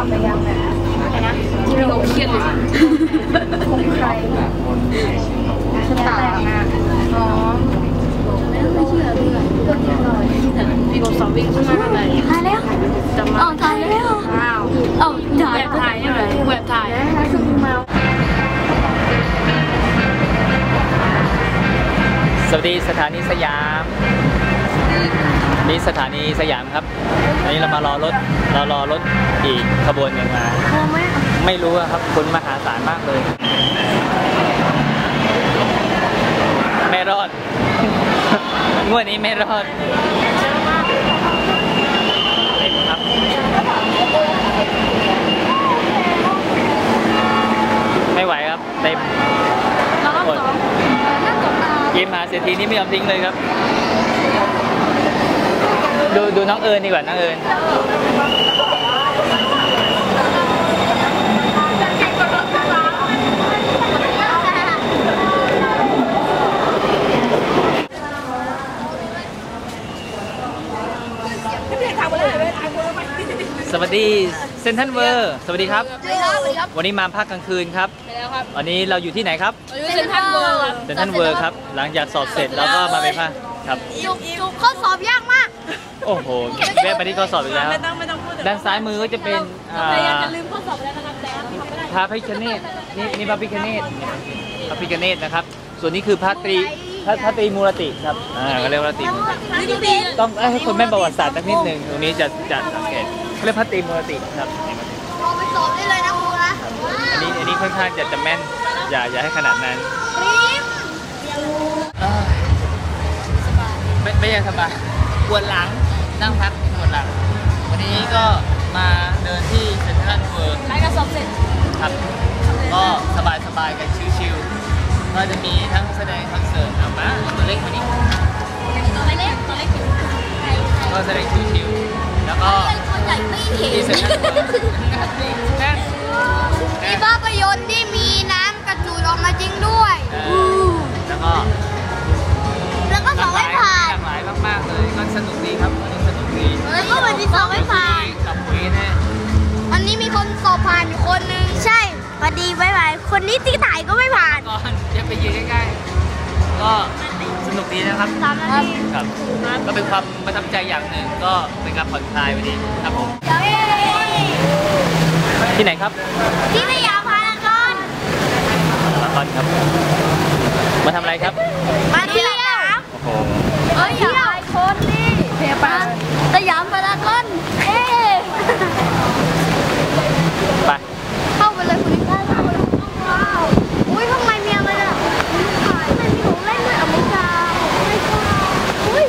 ลับไปยังเนี่ยที่เราเครียดเลยคงใครชะตาอ๋อไม่เชื่อเพื่อนก็กินหน่อยพี่บอกสอบวิ่งขึ้นมาเท่าไหร่ถ่ายแล้วจะมาอ๋อถ่ายแล้วว้าวอ๋อถ่ายแบบถ่ายใช่ไหมแบบถ่ายแล้วคือเมาสวัสดีสถานีสยาม นี่สถานีสยามครับ อันนี้เรามารอรถเรารอรถอีกขบวนหนึ่งมาโอ้แม่ไม่รู้อะครับคนมหาศาลมากเลย ไม่รอด งวดนี้ไม่รอดเต็มครับไม่ไหวครับเต็มเราต้องสองน่าตกตาเกมหาเศรษฐีนี่ไม่ยอมทิ้งเลยครับ ดูดูน้องเอิญดีกว่าน้องเอิญสวัสดีเซนทันเวอร์สวัสดีครับ สวัสดีครับ สวัสดีครับ วันนี้มาพักกลางคืนครับไปแล้วครับ วันนี้เราอยู่ที่ไหนครับเราอยู่เซ็นทรัลเวิลด์ครับเซนทันเวอร์ครับ หลังจากสอบเสร็จแล้วก็มาไปพัก ครับ จุกจุกข้อสอบยากมาก โอ้โหแวะไปที่ข้อสอบอีกแล้ว ไม่ต้องไม่ต้องพูดด้านซ้ายมือก็จะเป็นอ่าพยายามจะลืมข้อสอบแล้วนะครับแต่ทำไม่ได้พระพิคเนตนี่นี่พระพิคเนตพระพิคเนตนะครับ ส่วนนี้คือพระตรีพระพระตรีมูรติครับ อ่าเขาเรียกว่าพระตรีมูรติ นี่ก็ดีต้องให้คนแม่นประวัติศาสตร์สักนิดหนึ่งตรงนี้จะจะสังเกตเขาเรียกพระตรีมูรติครับลองไปสอบได้เลยนะครูนะอันนี้อันนี้ค่อนข้างจะจะแม่น อย่าอย่าให้ขนาดนั้น ไม่ไม่ใช่สบายปวดหลังนั่งพักปวดหลัง วันนี้ก็มาเดินที่เซ็นทรัลเวิร์รายการสอบเสร็จครับก็สบายสบายๆกันชิวๆก็จะมีทั้งแสดงคอนเสิร์ตเอามาตัวเล็กมานี่ตัวเล็กตัวเล็กอยู่ก็แสดงชิวๆแล้วก็คนใหญ่ไม่เห็นที่เซ็นทรัลเวิร์แน่มีภาพยนตร์ที่มีน้ำกระจูดออกมาจริงด้วยเออแล้วก็ มากๆเลย ก็สนุกดีครับวันนี้สนุกดีแล้วก็วันที่สอบไม่ผ่าน กับคุยแน่วันนี้มีคนสอบผ่านอยู่คนหนึงใช่พอดีไม่ผ่านคนนี้ที่ถ่ายก็ไม่ผ่านก่อนจะไปยืนใกล้ๆ ก็สนุกดีนะครับสามนาทีครับ ก็เป็นความประทับใจอย่างหนึ่ง ก็เป็นการผ่อนคลายวันนี้ครับผม ที่ไหนครับ ที่สยามพารากอน ละครครับ มาทำอะไรครับ มาเที่ยว โอ้โห เอ้ยอย่าอายคนดิเที่ยวปสยามพารากอนเอ๊ะ ไป เข้าไปเลยคุณได้เข้าไปเลยว้าวอุ้ยข้างในมีอะไรอะข้างในมีของเล่นด้วยอเมริกาไม่กล้าอุ้ย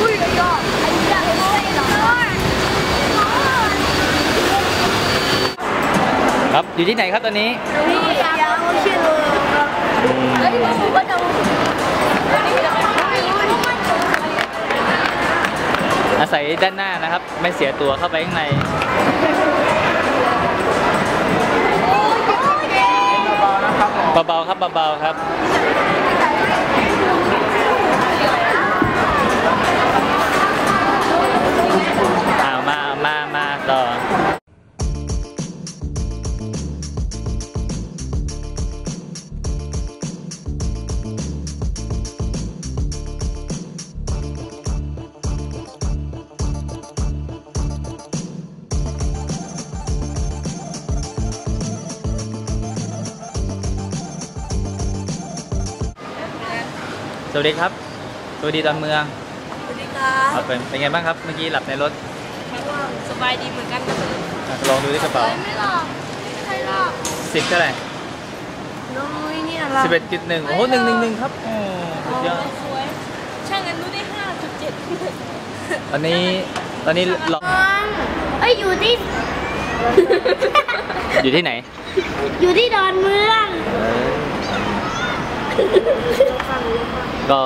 อุ้ยยอดไอ้ยาเห็นไหมเหรอ ครับ อยู่ที่ไหนครับตอนนี้นี่ยังไม่เชื่อเลยเฮ้ยผมก็จะอาศัยด้านหน้านะครับ ไม่เสียตัวเข้าไปข้างในเบาๆครับเบาๆครับอ้ สวัสดีครับ สวัสดีตอนเมืองสวัสดีครัครับบเป็นเป็นไงบ้างครับ เมื่อกี้หลับในรถสบายดีเหมือนกันครับอะลองดูที่กระเป๋าไม่หรอกไม่ใช่หรอกสิบเท่าไหร่น้อยเนี่ยเราสิบเอ็ดจุดหนึ่งโอ้โหหนึ่งหนึ่งหนึ่งครับโอ้สุดยอดสวยช่างกันรู้ได้ห้าจุดเจ็ดตอนนี้ตอนนี้ลองเอ้ยอยู่ที่อยู่ที่ไหน อยู่ที่ดอนเมือง ก็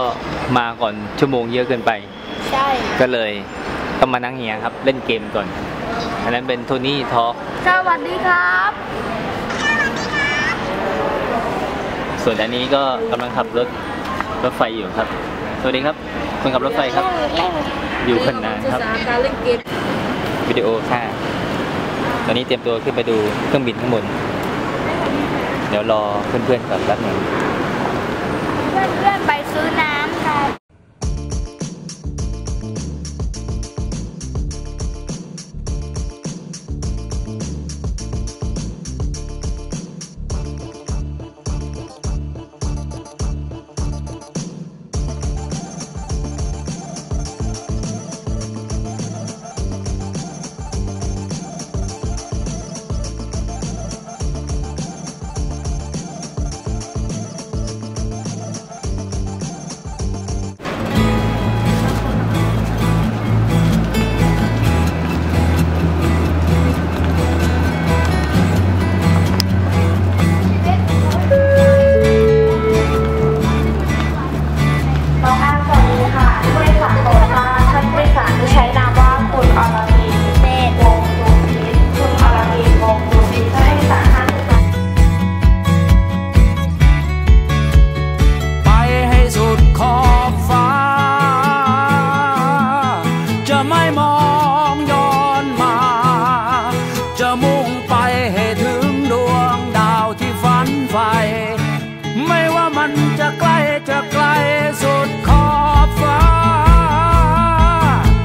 มาก่อนชั่วโมงเยอะเกินไป ใช่ ก็เลยต้องมานั่งเฮียครับ เล่นเกมก่อน อันนั้นเป็นโทนี่ทอสวัสดีครับ ส่วนอันนี้ก็กำลังขับรถรถไฟอยู่ครับ สวัสดีครับคนขับรถไฟครับ อยู่คนนานครับศึกษาการเล่นเกมวิดีโอค่ะตอนนี้เตรียมตัวขึ้นไปดูเครื่องบินข้างบน เดี๋ยวรอเพื่อนๆก่อนแป๊บหนึง เพื่อนๆไปซื้อน้ำกันน้ จะมุ่งไปให้ถึงดวงดาวที่ฝันใฝ่ไม่ว่ามันจะใกล้จะไกลสุดขอบฟ้า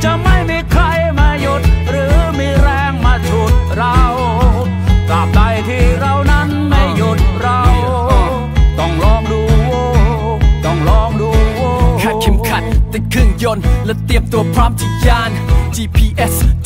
จะไม่มีใครมาหยุดหรือมีแรงมาฉุดเราตราบใดที่เรานั้นไม่หยุดเรา ต้องลองดู ต้องลองดูคาดเข็มขัดติดเครื่องยนต์ และเตรียมตัวพร้อมที่ยาน GPS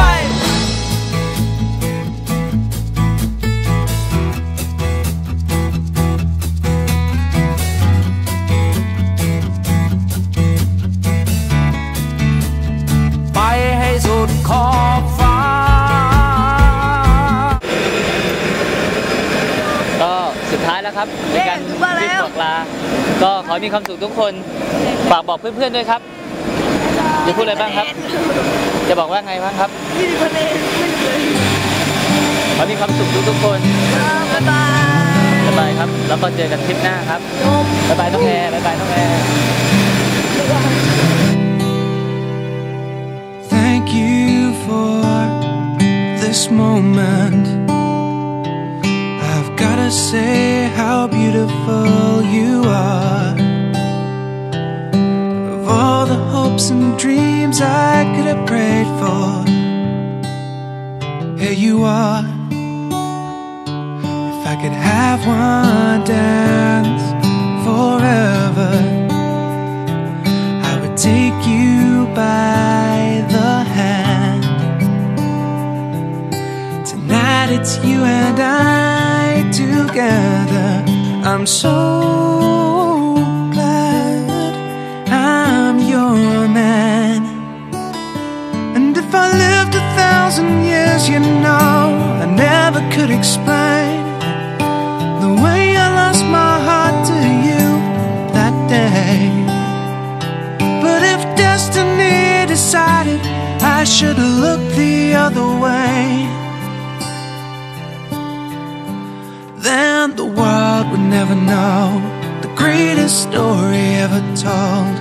ไป สุดท้ายแล้วครับในการถึงมาแล้วรีบบอกลา ก็ขอให้มีความสุขทุกคน ฝากบอกเพื่อนๆด้วยครับจะพูดอะไรบ้างครับ จะบอกว่าไงบ้างครับยี่สิบคะแนนไม่เลยขอให้มีความสุขทุกๆคนบ๊ายบายบ๊ายบายครับ แล้วก็เจอกันคลิปหน้าครับบ๊ายบายน้องแอร์บ๊ายบายน้องแอร์ Thank you for this moment. Gotta say how beautiful you are. Of all the hopes and dreams I could have prayed for, here you are. If I could have one dance forever. I would take you by the hand. Tonight it's you and I together. I'm so glad I'm your man. And if I lived a thousand years, you know, I never could explain the way I lost my heart to you that day. But if destiny decided I should look the other way, then the world would never know the greatest story ever told.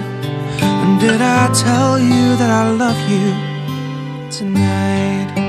And did I tell you that I love you tonight?